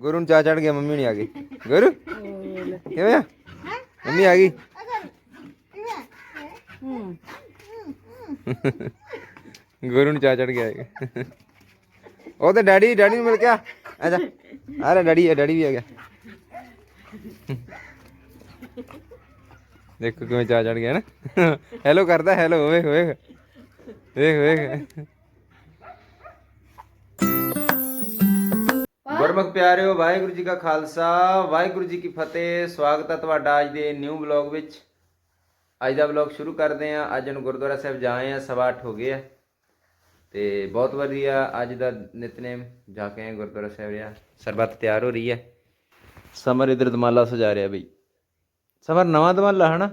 ਗੁਰੂ ਨੂੰ ਚਾ ਚੜ ਗਿਆ, ਮੰਮੀ ਨਹੀਂ ਆ ਗਈ। ਗੁਰੂ, ਕਿਵੇਂ ਆ? ਮੰਮੀ ਆ ਗਈ? ਗੁਰੂ ਨੂੰ ਚਾ ਚੜ ਗਿਆ ਉਹ ਤੇ ਡੈਡੀ ਡੈਡੀ ਨੂੰ ਮਿਲ ਗਿਆ ਆਜਾ ਅਰੇ ਡੈਡੀ ਹੈ ਡੈਡੀ ਵੀ ਆ ਗਿਆ। ਦੇਖੋ ਕਿਵੇਂ ਚਾ ਚੜ ਗਿਆ ਨਾ। ਹੈਲੋ ਕਰਦਾ, ਹੈਲੋ, ਵੇਖ ਵੇਖ। ਵੇਖ ਵੇਖ। ਗੁਰਮੁਖ ਪਿਆਰਿਓ ਵਾਹਿਗੁਰੂ ਜੀ ਕਾ ਖਾਲਸਾ ਵਾਹਿਗੁਰੂ ਜੀ ਕੀ ਫਤਿਹ। ਸਵਾਗਤ ਹੈ ਤੁਹਾਡਾ ਅੱਜ ਦੇ ਨਿਊ ਵਲੌਗ ਵਿੱਚ। ਅੱਜ ਦਾ ਵਲੌਗ ਸ਼ੁਰੂ ਕਰਦੇ ਹਾਂ। ਅੱਜ ਨੂੰ ਗੁਰਦੁਆਰਾ ਸਾਹਿਬ ਜਾਏ ਆ ਸਵਾ ਅੱਠ ਹੋ ਗਏ ਆ। ਤੇ ਬਹੁਤ ਵਧੀਆ ਅੱਜ ਦਾ ਨਿਤਨੇਮ ਜਾ ਕੇ ਆਏ ਗੁਰਦੁਆਰਾ ਸਾਹਿਬ ਰਿਆ ਸਰਬੱਤ ਤਿਆਰ ਹੋ ਰਹੀ ਹੈ। ਸਮਰ ਇਧਰ ਦਮਾਲਾ ਸਜਾ ਰਿਹਾ ਬਈ। ਸਮਰ ਨਵਾਂ ਦਮਾਲਾ ਹਨਾ?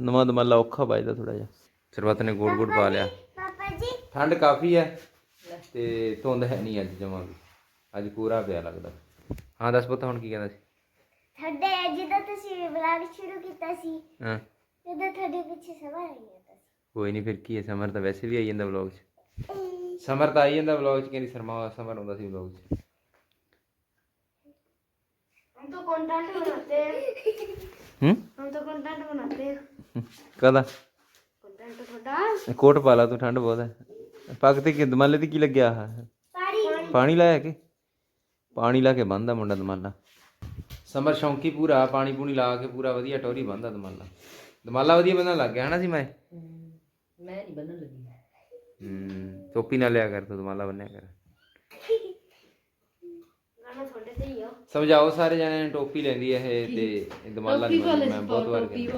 ਨਵਾਂ ਦਮਾਲਾ ਔਖਾ ਵੱਜਦਾ ਥੋੜਾ ਜਿਹਾ। ਸਰਬੱਤ ਨੇ ਗੋੜ ਗੋੜ ਪਾ ਲਿਆ। ਪਾਪਾ ਜੀ। ਠੰਡ ਕਾਫੀ ਹੈ ਤੇ ਧੁੰਦ ਹੈ ਨਹੀਂ ਅੱਜ ਜਮਾਂ ਵੀ। ਅੱਜ ਪੂਰਾ ਪਿਆ ਲੱਗਦਾ। ਹਾਂ ਦੱਸ ਪੁੱਤ ਹੁਣ ਕੀ ਕਹਿੰਦਾ ਸੀ? ਥੱਡੇ ਜਦੋਂ ਤੁਸੀਂ ਵਲੌਗ ਸ਼ੁਰੂ ਕੀਤਾ ਸੀ। ਹਾਂ। ਜਦੋਂ ਤੁਹਾਡੇ ਪਿੱਛੇ ਸਮਾਂ ਆਈ ਜਾਂਦਾ ਕੋਈ ਨਹੀਂ ਫਿਰ ਕੀ ਹੈ ਸਮਰ ਤਾਂ ਵੈਸੇ ਵੀ ਆਈ ਜਾਂਦਾ ਵਲੌਗ 'ਚ। ਸਮਰ ਤਾਂ ਆਈ ਜਾਂਦਾ ਵਲੌਗ 'ਚ ਕਹਿੰਦੀ ਸਰਮਾ ਸਮਰ ਹੁੰਦਾ ਸੀ ਵਲੌਗ 'ਚ। ਕੋਟ ਪਾ ਲਾ ਤੂੰ ਠੰਡ ਬਹੁਤ ਹੈ। ਪੱਗ ਤੇ ਕਿ ਮੰਨ ਕੀ ਲੱਗਿਆ ਆ ਪਾਣੀ ਲਾਇਆ ਕੇ? ਪਾਣੀ ਲਾ ਕੇ ਬੰਨਦਾ ਮੁੰਡਾ ਦਮਾਲਾ। ਸਮਰ ਸ਼ੌਂਕੀ ਪੂਰਾ ਪਾਣੀ ਪੂਣੀ ਲਾ ਕੇ ਪੂਰਾ ਵਧੀਆ ਟੋਰੀ ਬੰਨਦਾ ਦਮਾਲਾ। ਦਮਾਲਾ ਵਧੀਆ ਬੰਨਣ ਲੱਗ ਗਿਆ ਹਨਾ ਸੀ ਮੈਂ? ਟੋਪੀ ਨਾ ਲਿਆ ਕਰ ਦਮਾਲਾ ਬੰਨਿਆ ਕਰ। ਸਮਝਾਓ ਸਾਰੇ ਜਣੇ ਟੋਪੀ ਲੈਂਦੀ ਇਹ ਤੇ ਦਮਾਲਾ ਮੈਂ ਬਹੁਤ ਵਾਰ ਟੋਪੀ ਦੀ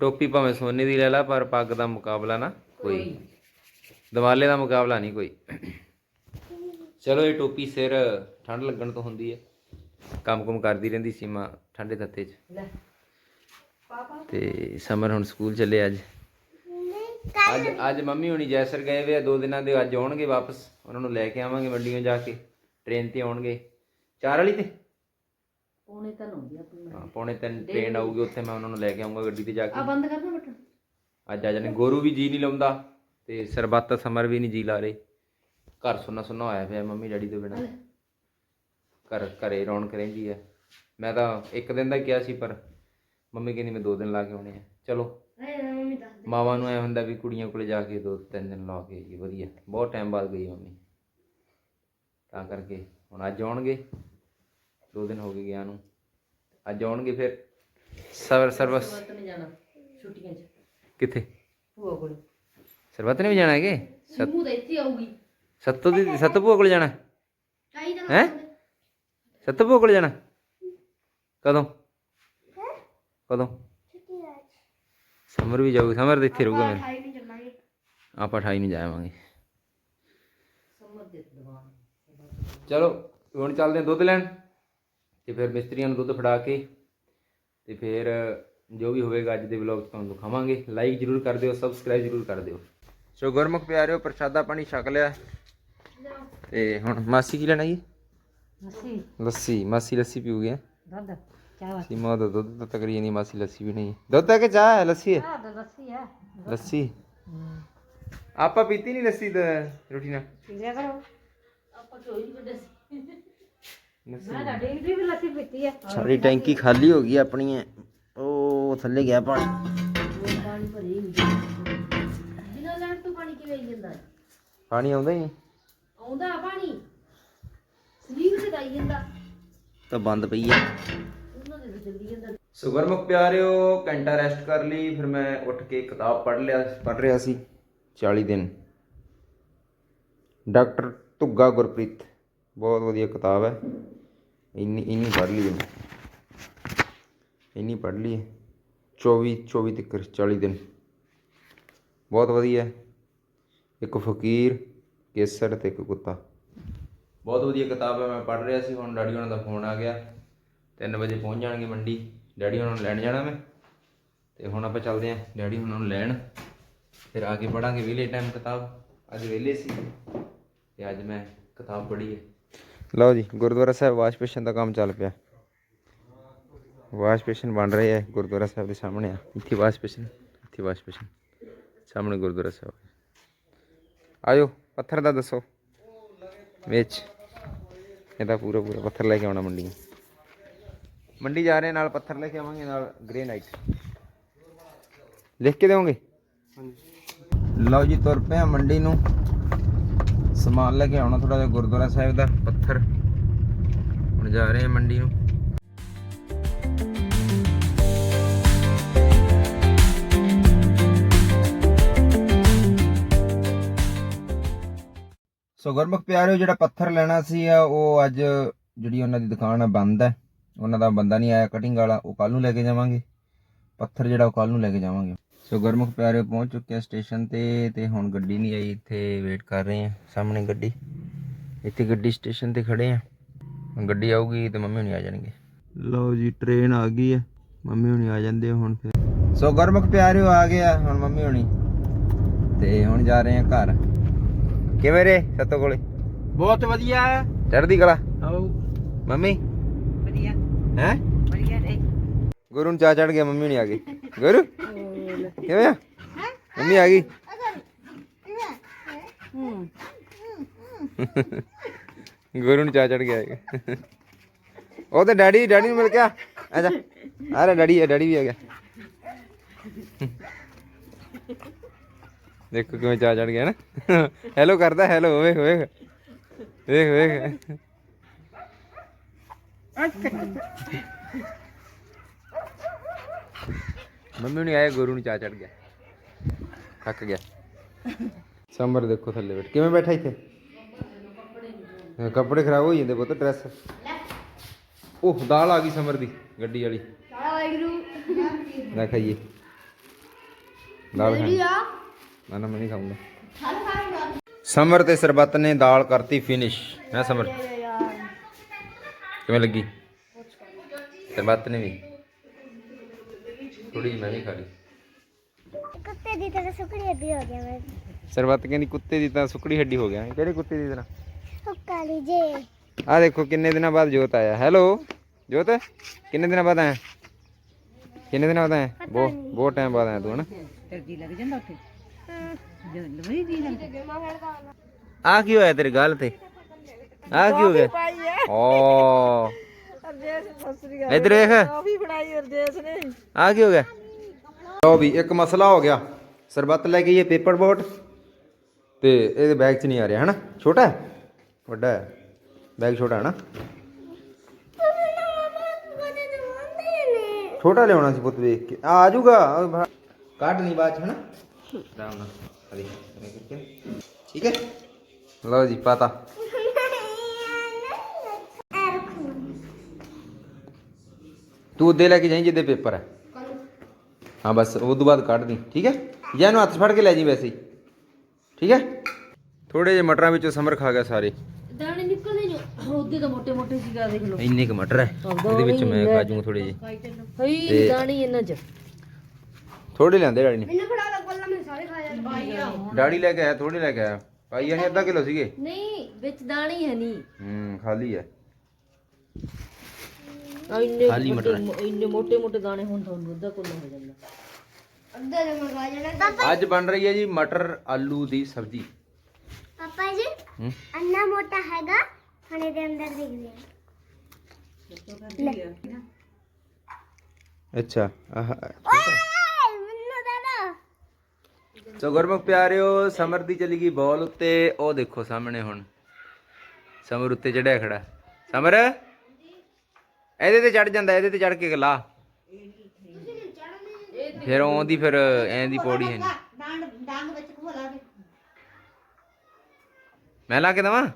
ਟੋਪੀ ਭਾਵੇਂ ਸੋਨੇ ਦੀ ਲੈ ਲਾ ਪਰ ਪੱਗ ਦਾ ਮੁਕਾਬਲਾ ਨਾ ਕੋਈ। ਦਮਾਲੇ ਦਾ ਮੁਕਾਬਲਾ ਨਹੀਂ ਕੋਈ। ਚਲੋ ਇਹ ਟੋਪੀ ਸਿਰ ਠੰਡ ਲੱਗਣ ਤੋਂ ਹੁੰਦੀ ਹੈ। ਕੰਮ ਕੁਮ ਕਰਦੀ ਰਹਿੰਦੀ ਸੀਮਾ ਠੰਡੇ ਤੱਤੇ 'ਚ। ਲੈ। ਤੇ ਸਮਰ ਹੁਣ ਸਕੂਲ ਚੱਲੇ ਅੱਜ। ਅੱਜ ਅੱਜ ਮੰਮੀ ਹੁਣੀ ਜੈਸਰ ਗਏ ਵੇ ਆ ਦੋ ਦਿਨਾਂ ਦੇ ਅੱਜ ਆਉਣਗੇ ਵਾਪਸ। ਉਹਨਾਂ ਨੂੰ ਲੈ ਕੇ ਆਵਾਂਗੇ ਮੰਡੀੋਂ ਜਾ ਕੇ। ਟ੍ਰੇਨ ਤੇ ਆਉਣਗੇ। ਚਾਰ ਵਾਲੀ ਤੇ? ਪੌਣੇ ਤਾਂ ਹੁੰਦੀ ਆਪਣੀ। ਹਾਂ ਪੌਣੇ ਤਿੰਨ ਟ੍ਰੇਨ ਆਊਗੀ ਉੱਥੇ ਮੈਂ ਉਹਨਾਂ ਨੂੰ ਲੈ ਕੇ ਆਉਂਗਾ ਗੱਡੀ ਤੇ ਜਾ ਆ ਕੇ ਬੰਦ ਕਰਨਾ ਬਟਨ। ਅੱਜ ਆ ਜਾਣੇ। ਗੋਰੂ ਵੀ ਜੀ ਨਹੀਂ ਲਾਉਂਦਾ ਤੇ ਸਰਬੱਤ ਸਮਰ ਵੀ ਨਹੀਂ ਜੀ ਲਾ ਰਹੇ। ਘਰ ਸੁੰਨਾ ਸੁੰਨਾ ਹੋਇਆ ਫਿਰ ਮੰਮੀ ਡੈਡੀ ਤੋਂ ਬਿਨਾ। ਘਰ ਘਰੇ ਰੌਣਕ ਰਹਿੰਦੀ ਆ। ਮੈਂ ਤਾਂ ਇੱਕ ਦਿਨ ਦਾ ਕਿਹਾ ਸੀ ਪਰ ਮੰਮੀ ਕਹਿੰਦੀ ਮੈਂ ਦੋ ਦਿਨ ਲਾ ਕੇ ਆਉਣੇ ਆ। ਚਲੋ। ਮਾਵਾਂ ਨੂੰ ਐ ਹੁੰਦਾ ਵੀ ਕੁੜੀਆਂ ਕੋਲੇ ਜਾ ਕੇ ਦੋ ਤਿੰਨ ਦਿਨ ਲਾ ਕੇ ਆਈਏ ਵਧੀਆ। ਬਹੁਤ ਟਾਈਮ ਬਾਅਦ ਗਈ ਮੰਮੀ। ਤਾਂ ਕਰਕੇ ਹੁਣ ਅੱਜ ਆਉਣਗੇ। ਦੋ ਦਿਨ ਹੋ ਗਏ ਗਿਆ ਨੂੰ। ਅੱਜ ਆਉਣਗੇ ਫਿਰ। ਸਰਵਰ ਸਰਵਸ। ਕਿੱਥੇ? ਭੂਆ ਕੋਲ। ਸਰਬਤ ਨੇ ਵੀ ਜਾਣਾ ਹੈਗੇ? ਸਰਬਤ ਇੱਥੇ ਆਊਗੀ। ਸੱਤੂ ਦੀ ਸੱਤੂ ਭੂਆ ਕੋਲ ਜਾਣਾ? ਹੈ? ਸੱਤੂ ਭੂਆ ਕੋਲ ਜਾਣਾ? ਕਦੋਂ? ਕਦੋਂ? ਸਮਰ ਵੀ ਜਾਊਗੀ, ਸਮਰ ਇੱਥੇ ਰਹੂਗਾ ਮੈਂ ਆਪਾਂ 28 ਨੂੰ ਜਾਵਾਂਗੇ। ਚਲੋ, ਹੁਣ ਚੱਲਦੇ ਹਾਂ ਦੁੱਧ ਲੈਣ। ਤੇ ਫਿਰ ਮਿਸਤਰੀਆਂ ਨੂੰ ਦੁੱਧ ਫੜਾ ਕੇ ਤੇ ਫਿਰ ਜੋ ਵੀ ਹੋਵੇਗਾ ਅੱਜ ਦੇ ਵਲੌਗ ਤੁਹਾਨੂੰ ਦਿਖਾਵਾਂਗੇ। ਲਾਈਕ ਜਰੂਰ ਕਰ ਦਿਓ ਸਬਸਕ੍ਰਾਈਬ ਜਰੂਰ ਕਰ ਦਿਓ। ਸੋ ਗੁਰਮੁਖ ਪਿਆਰਿਓ, ਪ੍ਰਸ਼ਾਦਾ ਪਾਣੀ ਛਕ ਲਿਆ। ਤੇ ਹੁਣ ਮਾਸੀ ਕੀ ਲੈਣਾ ਜੀ ਅਸੀਂ ਲੱਸੀ ਮਾਸੀ ਲੱਸੀ ਪੀਊਗੇ ਦੁੱਧ ਚਾਹ ਸੀਮਾ ਦਾ ਦੁੱਧ ਤਾਂ ਤਕਰੀ ਨਹੀਂ ਮਾਸੀ ਲੱਸੀ ਵੀ ਨਹੀਂ। ਦੁੱਧ ਹੈ ਕਿ ਚਾਹ ਹੈ ਲੱਸੀ ਹੈ? ਚਾਹ ਦਾ ਲੱਸੀ ਹੈ। ਲੱਸੀ। ਆਪਾਂ ਪੀਤੀ ਨਹੀਂ ਲੱਸੀ ਤਾਂ ਰੋਟੀ ਨਾਲ? ਪੀ ਲਿਆ ਕਰੋ। ਆਪਾਂ ਕੋਈ ਨਹੀਂ ਕੱਢੇ ਸੀ? ਲੱਸੀ ਡੇਲੀ ਵੀ ਲੱਸੀ ਪੀਤੀ ਹੈ। ਸਾਰੀ ਟੈਂਕੀ ਖਾਲੀ ਹੋ ਗਈ ਆਪਣੀ ਉਹ ਥੱਲੇ ਗਿਆ ਪਾਣੀ। ਪਾਣੀ ਭਰੀ ਨਹੀਂ ਬਿਨਾਂ ਲੈਣ ਤੋਂ ਪਾਣੀ ਕਿਵੇਂ ਆਈ ਜਾਂਦਾ? ਹੈ? ਪਾਣੀ ਆਉਂਦਾ ਹੀ ਨਹੀਂ। ਆਉਂਦਾ ਪਾਣੀ। ਸਲੀਪ ਤੇ ਆਈ ਜਾਂਦਾ। ਤਾਂ ਬੰਦ ਪਈ ਹੈ ਉਹਨਾਂ ਦੇ ਤਾਂ ਜਲਦੀ ਜਾਂਦਾ। ਸੋ ਗੁਰਮੁਖ ਪਿਆਰਿਓ ਘੰਟਾ ਰੈਸਟ ਕਰ ਲਈ ਫਿਰ ਮੈਂ ਉੱਠ ਕੇ ਕਿਤਾਬ ਪੜ੍ਹ ਲਿਆ ਪੜ੍ਹ ਰਿਹਾ ਸੀ 40 ਦਿਨ। ਡਾਕਟਰ ਧੁੱਗਾ ਗੁਰਪ੍ਰੀਤ ਬਹੁਤ ਵਧੀਆ ਕਿਤਾਬ ਹੈ। ਇੰਨੀ ਇੰਨੀ ਪੜ੍ਹ ਲਈ ਮੈਂ ਇੰਨੀ ਪੜ੍ਹ ਲਈ। ਹੈ। 24 24 ਤੱਕ 40 ਦਿਨ। ਬਹੁਤ ਵਧੀਆ। ਇੱਕ ਫਕੀਰ ਕੇਸਰ ਤੇ ਇੱਕ ਕੁੱਤਾ। ਬਹੁਤ ਵਧੀਆ ਕਿਤਾਬ ਹੈ ਮੈਂ ਪੜ੍ਹ ਰਿਹਾ ਸੀ ਹੁਣ ਡੈਡੀ ਉਹਨਾਂ ਦਾ ਫੋਨ ਆ ਗਿਆ। 3 ਵਜੇ ਪਹੁੰਚ ਜਾਣਗੇ ਮੰਡੀ। ਡੈਡੀ ਉਹਨਾਂ ਨੂੰ ਲੈਣ ਜਾਣਾ ਮੈਂ। ਤੇ ਹੁਣ ਆਪਾਂ ਚੱਲਦੇ ਆਂ ਡੈਡੀ ਉਹਨਾਂ ਨੂੰ ਲੈਣ। ਫਿਰ ਆ ਕੇ ਪੜਾਂਗੇ ਵਿਲੇ ਟਾਈਮ ਕਿਤਾਬ। ਅੱਜ ਵਿਲੇ ਸੀ ਤੇ ਅੱਜ ਮੈਂ ਕਿਤਾਬ ਪੜ੍ਹੀ ਹੈ। ਲਓ ਜੀ ਗੁਰਦੁਆਰਾ ਸਾਹਿਬ ਵਾਸ਼ ਬੇਸ਼ਨ ਦਾ ਕੰਮ ਚੱਲ ਪਿਆ। ਵਾਸ਼ ਬੇਸ਼ਨ ਬਣ ਰਹੇ ਹੈ ਗੁਰਦੁਆਰਾ ਸਾਹਿਬ ਦੇ ਸਾਹਮਣੇ ਆ। ਇੱਥੇ ਵਾਸ਼ ਬੇਸ਼ਨ ਇੱਥੇ ਵਾਸ਼ ਬੇਸ਼ਨ ਸਾਹਮਣੇ ਗੁਰਦੁਆਰਾ ਸਾਹਿਬ। ਆਇਓ। ਪੱਥਰ ਦਾ ਦੱਸੋ। ਵਿੱਚ। ਇਹਦਾ ਪੂਰਾ ਪੂਰਾ ਪੱਥਰ ਲੈ ਕੇ ਆਉਣਾ ਮੰਡੀ। ਮੰਡੀ ਜਾ ਰਹੇ ਨਾਲ ਪੱਥਰ ਲੈ ਕੇ ਆਵਾਂਗੇ ਨਾਲ ਗ੍ਰੇਨਾਈਟ ਲਿਖ ਕੇ ਦੇਵੋਗੇ ਲਓ ਜੀ ਤੁਰ ਪਏ ਮੰਡੀ ਨੂੰ। ਸਮਾਨ ਲੈ ਕੇ ਆਉਣਾ ਥੋੜਾ ਜਿਹਾ ਗੁਰਦੁਆਰਾ ਸਾਹਿਬ ਦਾ ਪੱਥਰ। ਹੁਣ ਜਾ ਰਹੇ ਆ ਮੰਡੀ ਨੂੰ। ਸੋ ਗੁਰਮੁਖ ਪਿਆਰਿਓ ਜਿਹੜਾ ਪੱਥਰ ਲੈਣਾ ਸੀ ਆ ਉਹ ਅੱਜ ਜਿਹੜੀ ਉਹਨਾਂ ਦੀ ਦੁਕਾਨ ਆ ਬੰਦ ਹੈ। ਉਹਨਾਂ ਦਾ ਬੰਦਾ ਨਹੀਂ ਆਇਆ ਕਟਿੰਗ ਵਾਲਾ ਉਹ ਕੱਲ ਨੂੰ ਲੈ ਕੇ ਜਾਵਾਂਗੇ। ਪੱਥਰ ਜਿਹੜਾ ਉਹ ਕੱਲ ਨੂੰ ਲੈ ਕੇ ਜਾਵਾਂਗੇ। ਸੋ ਗੁਰਮੁਖ ਪਿਆਰਿਓ ਪਹੁੰਚ ਚੁੱਕੇ ਆ ਸਟੇਸ਼ਨ ਤੇ ਤੇ ਹੁਣ ਗੱਡੀ ਨਹੀਂ ਆਈ ਇੱਥੇ ਵੇਟ ਕਰ ਰਹੇ ਆ ਸਾਹਮਣੇ ਗੱਡੀ। ਇੱਥੇ ਗੱਡੀ ਸਟੇਸ਼ਨ ਤੇ ਖੜੇ ਆ। ਗੱਡੀ ਆਊਗੀ ਤੇ ਮੰਮੀ ਹੁਣੀ ਆ ਜਾਣਗੇ। ਲਓ ਜੀ ਟ੍ਰੇਨ ਆ ਗਈ ਹੈ। ਮੰਮੀ ਹੁਣੀ ਆ ਜਾਂਦੇ ਹੁਣ ਫਿਰ। ਸੋ ਗੁਰਮੁਖ ਪਿਆਰਿਓ ਆ ਗਿਆ ਹੁਣ ਮੰਮੀ ਹੁਣੀ। ਤੇ ਹੁਣ ਜਾ ਰਹੇ ਆ ਘਰ। ਕਿਵੇਂ ਰੇ ਸਤੋ ਕੋਲੇ? ਬਹੁਤ ਵਧੀਆ। ਚੜ੍ਹਦੀ ਕਲਾ? ਆਓ। ਮੰਮੀ? ਵਧੀਆ। ਹੈ? ਵਧੀਆ ਰੇ ਗੁਰੂ ਨੂੰ ਚਾਹ ਚੜ ਗਿਆ ਮੰਮੀ ਨਹੀਂ ਆ ਗਈ। ਗੁਰੂ? ਕਿਵੇਂ ਆ? ਮੰਮੀ ਆ ਗਈ? ਗੁਰੂ ਨੂੰ ਚਾਹ ਚੜ ਗਿਆ। ਉਹ ਤੇ ਡੈਡੀ ਡੈਡੀ ਨੂੰ ਮਿਲ ਗਿਆ ਆਜਾ ਅਰੇ ਡੈਡੀ ਹੈ ਡੈਡੀ ਵੀ ਆ ਗਿਆ। ਦੇਖੋ ਕਿਵੇਂ ਚਾਹ ਚੜ ਗਿਆ ਨਾ ਹੈਲੋ ਕਰਦਾ ਹੈਲੋ ਵੇਖ ਵੇਖ। ਵੇਖ ਵੇਖ। ਮੰਮੀ ਨੇ ਆਇਆ ਗੁਰੂ ਨੂੰ ਚਾਹ ਚੜ ਗਿਆ। ਥੱਕ ਗਿਆ। ਸਮਰ ਦੇਖੋ ਥੱਲੇ ਬੈਠ। ਕਿਵੇਂ ਬੈਠਾ ਇੱਥੇ? ਕੱਪੜੇ ਖਰਾਬ ਹੋ ਜਾਂਦੇ ਪੁੱਤ ਡਰੈਸ। ਉਹ ਦਾਲ ਆ ਗਈ ਸਮਰ ਦੀ ਗੱਡੀ ਵਾਲੀ। ਨਾ ਖਾਈਏ। ਦਾਲ ਖਾਣੀ। ਨਾ ਨਾ ਮੈਂ ਨਹੀਂ ਖਾਊਂਗਾ। ਸਮਰ ਤੇ ਸਰਬੱਤ ਨੇ ਦਾਲ ਕਰਤੀ ਫਿਨਿਸ਼ ਹੈ ਸਮਰ? ਕਿਵੇਂ ਲੱਗੀ? ਸਰਬੱਤ ਨੇ ਵੀ। ਥੋੜੀ ਜਿਹੀ ਮੈਂ ਵੀ ਖਾ ਲਈ। ਕੁੱਤੇ ਦੀ ਤਰ੍ਹਾਂ ਸੁਕੜੀ ਅੱਧੀ ਹੋ ਗਿਆ ਮੈਂ ਸਰਬੱਤ ਕਹਿੰਦੀ ਕੁੱਤੇ ਦੀ ਤਾਂ ਸੁੱਕੜੀ ਹੱਡੀ ਹੋ ਗਿਆ ਕਿਹੜੇ ਕੁੱਤੇ ਦੀ ਤਰ੍ਹਾਂ? ਉਹ ਕਾਲੀ ਜੇ। ਆ ਦੇਖੋ ਕਿੰਨੇ ਦਿਨਾਂ ਬਾਅਦ ਜੋਤ ਆਇਆ। ਹੈਲੋ ਜੋਤ ਕਿੰਨੇ ਦਿਨਾਂ ਬਾਅਦ ਆਇਆ? ਕਿੰਨੇ ਦਿਨਾਂ ਬਾਅਦ ਆਇਆ? ਬਹੁਤ ਬਹੁਤ ਟਾਈਮ ਬਾਅਦ ਆਇਆ ਤੂੰ ਹਨਾ? ਤੇਰੇ ਜੀ ਲੱਗ ਜਾਂਦਾ ਉੱਥੇ। ਆ ਕੀ ਹੋਇਆ ਤੇਰੇ ਗੱਲ ਤੇ? ਆ ਕੀ ਹੋ ਗਿਆ? ਓ ਇਧਰ ਦੇਖ ਵੀ ਬਣਾਈ ਅਰਦੇਸ ਨੇ। ਆ ਕੀ ਹੋ ਗਿਆ? ਲਓ ਵੀ ਇੱਕ ਮਸਲਾ ਹੋ ਗਿਆ। ਸਰਬੱਤ ਲੈ ਕੇ ਇਹ ਪੇਪਰ ਬੋਟ। ਤੇ ਇਹਦੇ ਬੈਗ 'ਚ ਨਹੀਂ ਆ ਰਿਹਾ ਹਨਾ? ਛੋਟਾ ਹੈ? ਵੱਡਾ ਹੈ? ਬੈਗ ਛੋਟਾ ਹੈ ਨਾ? ਛੋਟਾ ਲਿਆਉਣਾ ਸੀ ਪੁੱਤ ਵੇਖ ਕੇ। ਆ ਜਾਊਗਾ। ਕੱਢ ਨਹੀਂ ਬਾਅਦ 'ਚ ਹਨਾ? ਆਰਾਮ ਨਾਲ ਹਰੀ ਠੀਕ ਹੈ ਲਓ ਜੀ ਪਤਾ ਤੂੰ ਉੱਦੇ ਲੈ ਕੇ ਜਾਈਂ ਜਿੱਦੇ ਪੇਪਰ ਹੈ। ਹਾਂ ਬਸ ਉਹ ਤੋਂ ਬਾਅਦ ਕੱਢ ਦੀ ਠੀਕ ਹੈ? ਜਾਂ ਇਹਨੂੰ ਹੱਥ ਫੜ ਕੇ ਲੈ ਜੀ ਵੈਸੇ ਠੀਕ ਹੈ? ਥੋੜੇ ਜਿਹੇ ਮਟਰਾਂ ਵਿੱਚੋਂ ਸਮਰ ਖਾ ਗਿਆ ਸਾਰੇ। ਦਾਣੇ ਨਿਕਲਦੇ ਨਹੀਂ ਉਹਦੇ ਤਾਂ ਮੋਟੇ ਮੋਟੇ ਸੀਗਾ ਦੇਖ ਲਓ। ਇੰਨੇ ਕੁ ਮਟਰ ਹੈ ਇਹਦੇ ਵਿੱਚ ਮੈਂ ਖਾ ਜੂਗਾ ਥੋੜੇ ਜਿਹੇ। ਹਈ ਦਾਣੇ ਇਹਨਾਂ ਚ। ਥੋੜੇ ਲਿਆਂਦੇ ਡੈਡੀ ਨੇ। ਮੈਨੂੰ ਫੜਾ ਲਓ ਕੋਲਾ ਮੈਂ ਸਾਰੇ ਖਾ ਜਾਂਦੀ। ਡੈਡੀ ਲੈ ਕੇ ਆਇਆ ਥੋੜੇ ਲੈ ਕੇ ਆਇਆ। ਪਾਈ ਨਹੀਂ ਅੱਧਾ ਕਿਲੋ ਸੀਗੇ? ਨਹੀਂ ਵਿੱਚ ਦਾਣੇ ਹੀ ਹੈ ਨਹੀਂ ਹੂੰ ਖਾਲੀ ਹੈ ਆ ਇੰਨੇ ਖਾਲੀ ਮਟਰ। ਵੱਡੇ- ਇੰਨੇ ਮੋਟੇ ਮੋਟੇ ਦਾਣੇ ਹੁਣ ਤੁਹਾਨੂੰ ਅੱਧਾ ਕੋਲ ਹੋ ਜਾਂਦਾ। ਅੱਧੇ ਦੇ ਮੰਗਾ ਜਾਣਾ। ਅੱਜ ਬਣ ਰਹੀ ਹੈ ਜੀ ਮਟਰ ਆਲੂ ਦੀ ਸਬਜ਼ੀ। ਪਾਪਾ ਜੀ ਹੂੰ। ਅੰਨਾ ਮੋਟਾ ਹੈਗਾ ਖਾਣੇ ਦੇ ਅੰਦਰ ਦਿਖਦੇ ਅੱਛਾ ਆਹ ਸੋ ਗੁਰਮੁਖ ਪਿਆਰਿਓ, ਸਮਰ ਦੀ ਚਲੀ ਗਈ ਬਾਲ ਉੱਤੇ। ਉਹ ਦੇਖੋ ਸਾਹਮਣੇ ਹੁਣ। ਸਮਰ ਉੱਤੇ ਚੜਿਆ ਖੜਾ। ਸਮਰ, ਇਹਦੇ ਤੇ ਚੜ ਜਾਂਦਾ, ਇਹਦੇ ਤੇ ਚੜ ਕੇ ਲਾ। ਫਿਰ ਆਉਂਦੀ ਫਿਰ ਐਂ ਦੀ ਪੌੜੀ ਹੈ ਨਹੀਂ ਡਾਂਗ ਵਿੱਚ ਖੋਲਾ ਦੇ ਮੈਂ ਲਾ ਕੇ ਦਵਾਂ?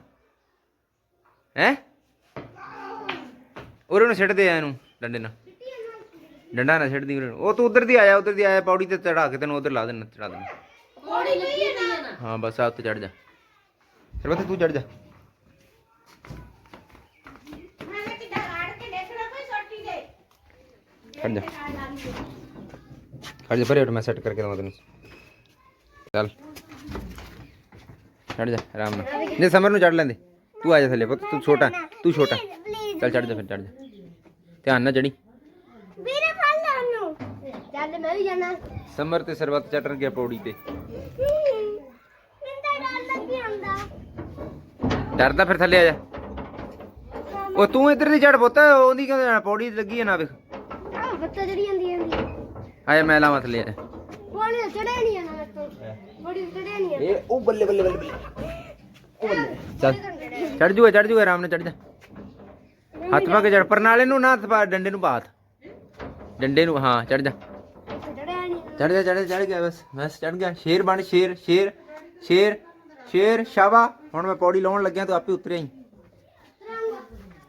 ਹੈ? ਉਰੇ ਨੂੰ ਛੱਡ ਦੇ ਆ ਇਹਨੂੰ, ਡੰਡੇ ਨਾਲ। ਡੰਡਾ ਨਾ ਛੱਡਦੀ ਨੂੰ। ਉਹ ਤੂੰ ਉਧਰ ਦੀ ਆਇਆ ਉਧਰ ਦੀ ਆਇਆ ਪੌੜੀ ਤੇ ਚੜਾ ਕੇ ਤੈਨੂੰ ਉਧਰ ਲਾ ਦੇਣਾ ਚੜਾ ਦੇਣਾ। ਪੌੜੀ ਲੱਗੀ ਹੈ ਨਾ ਹਾਂ ਬਸ ਆ ਉੱਤੇ ਚੜ ਜਾ। ਸਰਬਤ ਤੂੰ ਚੜ ਜਾ। ਮੈਂ ਕਿੱਦਾਂ ਆੜ ਕੇ ਦੇਖ ਲਾ ਕੋਈ ਛੋਟੀ ਦੇ। ਖੜ ਜਾ। ਖੜ ਜਾ ਪਰੇ ਉੱਠ ਮੈਂ ਸੈੱਟ ਕਰਕੇ ਦਵਾਂ ਤੈਨੂੰ। ਚੱਲ। ਚੜ ਜਾ ਆਰਾਮ ਨਾਲ। ਨਹੀਂ ਸਮਰ ਨੂੰ ਚੜ ਲੈਂਦੇ। ਤੂੰ ਆ ਜਾ ਥੱਲੇ ਪੁੱਤ ਤੂੰ ਛੋਟਾ ਤੂੰ ਛੋਟਾ। ਚੱਲ ਚੜ ਜਾ ਫਿਰ ਚੜ ਜਾ। ਧਿਆਨ ਨਾਲ ਚੜੀ ਚੱਲ ਮੈਂ ਵੀ ਜਾਣਾ। ਸਮਰ ਤੇ ਸਰਬਤ ਚੜਨ ਗਿਆ ਪੌੜੀ ਤੇ। ਤਾਂ ਡਰ ਲੱਗੀ ਡਰਦਾ ਫਿਰ ਥੱਲੇ ਆ ਜਾ। ਉਹ ਤੂੰ ਇੱਧਰ ਦੀ ਚੜ ਪੁੱਤ ਉਹਦੀ ਕਹਿੰਦਾ ਪੌੜੀ ਲੱਗੀ ਹੈ ਨਾ ਵੇਖ। ਆ ਬੱਤਾ ਜਿਹੜੀ ਜਾਂਦੀ ਜਾਂਦੀ ਆਇਆ ਮੈਂ ਲਾਵਾਂ ਥੱਲੇ ਆ ਪਾਣੀ ਚੜਿਆ ਨਹੀਂ ਆਣਾ ਤੋਂ। ਬੜੀ ਚੜਿਆ ਨਹੀਂ ਇਹ ਉਹ ਬੱਲੇ ਬੱਲੇ ਬੱਲੇ ਉਹ ਬੱਲੇ। ਚੱਲ। ਚੜ ਜੂਗਾ ਚੜ ਜੂਗਾ ਆਰਾਮ ਨਾਲ ਚੜ ਜਾ। ਹੱਥ ਪਾ ਕੇ ਚੜ ਪਰ ਨਾਲੇ ਨੂੰ ਨਾ ਹੱਥ ਪਾ ਡੰਡੇ ਨੂੰ ਪਾ ਹੱਥ ਡੰਡੇ ਨੂੰ ਹਾਂ ਚੜ ਜਾ। ਚੜ ਜਾ ਚੜ ਚੜ ਗਿਆ ਬਸ ਬਸ ਚੜ ਗਿਆ। ਸ਼ੇਰ ਬਣ ਸ਼ੇਰ ਸ਼ੇਰ ਸ਼ੇਰ ਸ਼ੇਰ ਸ਼ਾਬਾ। ਹੁਣ ਮੈਂ ਪੌੜੀ ਲਾਉਣ ਲੱਗਿਆ ਤੂੰ ਆਪੇ ਉਤਰਿਆ ਹੀ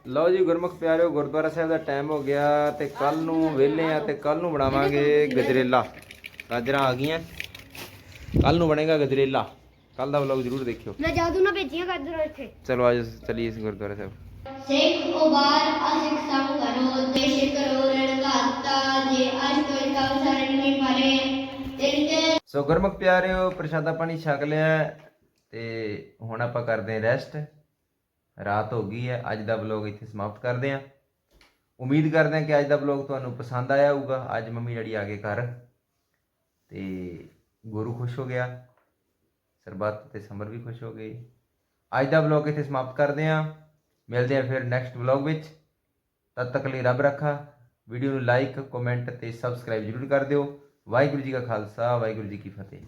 ਲਓ ਜੀ ਗੁਰਮੁਖ ਪਿਆਰਿਓ ਗੁਰਦੁਆਰਾ ਸਾਹਿਬ ਦਾ ਟਾਈਮ ਹੋ ਗਿਆ ਤੇ ਕੱਲ ਨੂੰ ਵਿਹਲੇ ਆ ਤੇ ਕੱਲ ਨੂੰ ਬਣਾਵਾਂਗੇ ਗਜਰੇਲਾ। ਗਾਜਰਾਂ ਆ ਗਈਆਂ। ਕੱਲ ਨੂੰ ਬਣੇਗਾ ਗਜਰੇਲਾ। ਕੱਲ ਦਾ ਵਲੌਗ ਜ਼ਰੂਰ ਦੇਖਿਓ। ਮੈਂ ਜਾਦੂ ਨਾ ਭੇਜੀਆਂ ਕਰ ਇੱਥੇ। ਚਲੋ ਆਜੋ ਚਲੀਏ ਇਸ ਗੁਰਦੁਆਰਾ ਸਾਹਿਬ। ਸਿੱਖ ਉਬਾਰ ਅਸਿੱਖ ਸਭ ਕਰੋ ਦੇਸ਼ ਕਰੋ ਰਣ ਘਾਤਾ ਜੇ ਅਜ ਕੋਈ ਕਉ ਸਰਣ ਨਹੀਂ ਪਰੇ ਤਿਨਕੇ ਸੋ ਗੁਰਮੁਖ ਪਿਆਰਿਓ, ਪ੍ਰਸ਼ਾਦਾ ਪਾਣੀ ਛਕ ਲਿਆ ਹੈ ਤੇ ਹੁਣ ਆਪਾਂ ਕਰਦੇ ਹਾਂ ਰੈਸਟ ਰਾਤ ਹੋ ਗਈ ਹੈ, ਅੱਜ ਦਾ ਵਲੌਗ ਇੱਥੇ ਸਮਾਪਤ ਕਰਦੇ ਹਾਂ। ਉਮੀਦ ਕਰਦੇ ਹਾਂ ਕਿ ਅੱਜ ਦਾ ਵਲੌਗ ਤੁਹਾਨੂੰ ਪਸੰਦ ਆਇਆ ਹੋਊਗਾ। ਅੱਜ ਮੰਮੀ ਡੈਡੀ ਆ ਗਏ ਘਰ ਤੇ ਗੁਰੂ ਖੁਸ਼ ਹੋ ਗਿਆ, ਸਰਬੱਤ ਤੇ ਸਮਰ ਵੀ ਖੁਸ਼ ਹੋ ਗਏ। ਅੱਜ ਦਾ ਵਲੌਗ ਇੱਥੇ ਸਮਾਪਤ ਕਰਦੇ ਹਾਂ। ਮਿਲਦੇ ਹਾਂ ਫਿਰ ਨੈਕਸਟ ਵਲੌਗ ਵਿੱਚ। ਤਦ ਤੱਕ ਲਈ ਰੱਬ ਰੱਖਾ। ਵੀਡੀਓ ਨੂੰ ਲਾਈਕ, ਕਮੈਂਟ ਤੇ ਸਬਸਕ੍ਰਾਈਬ ਜ਼ਰੂਰ ਕਰ ਦਿਓ। ਵਾਹਿਗੁਰੂ ਜੀ ਕਾ ਖਾਲਸਾ, ਵਾਹਿਗੁਰੂ ਜੀ ਕੀ ਫਤਿਹ।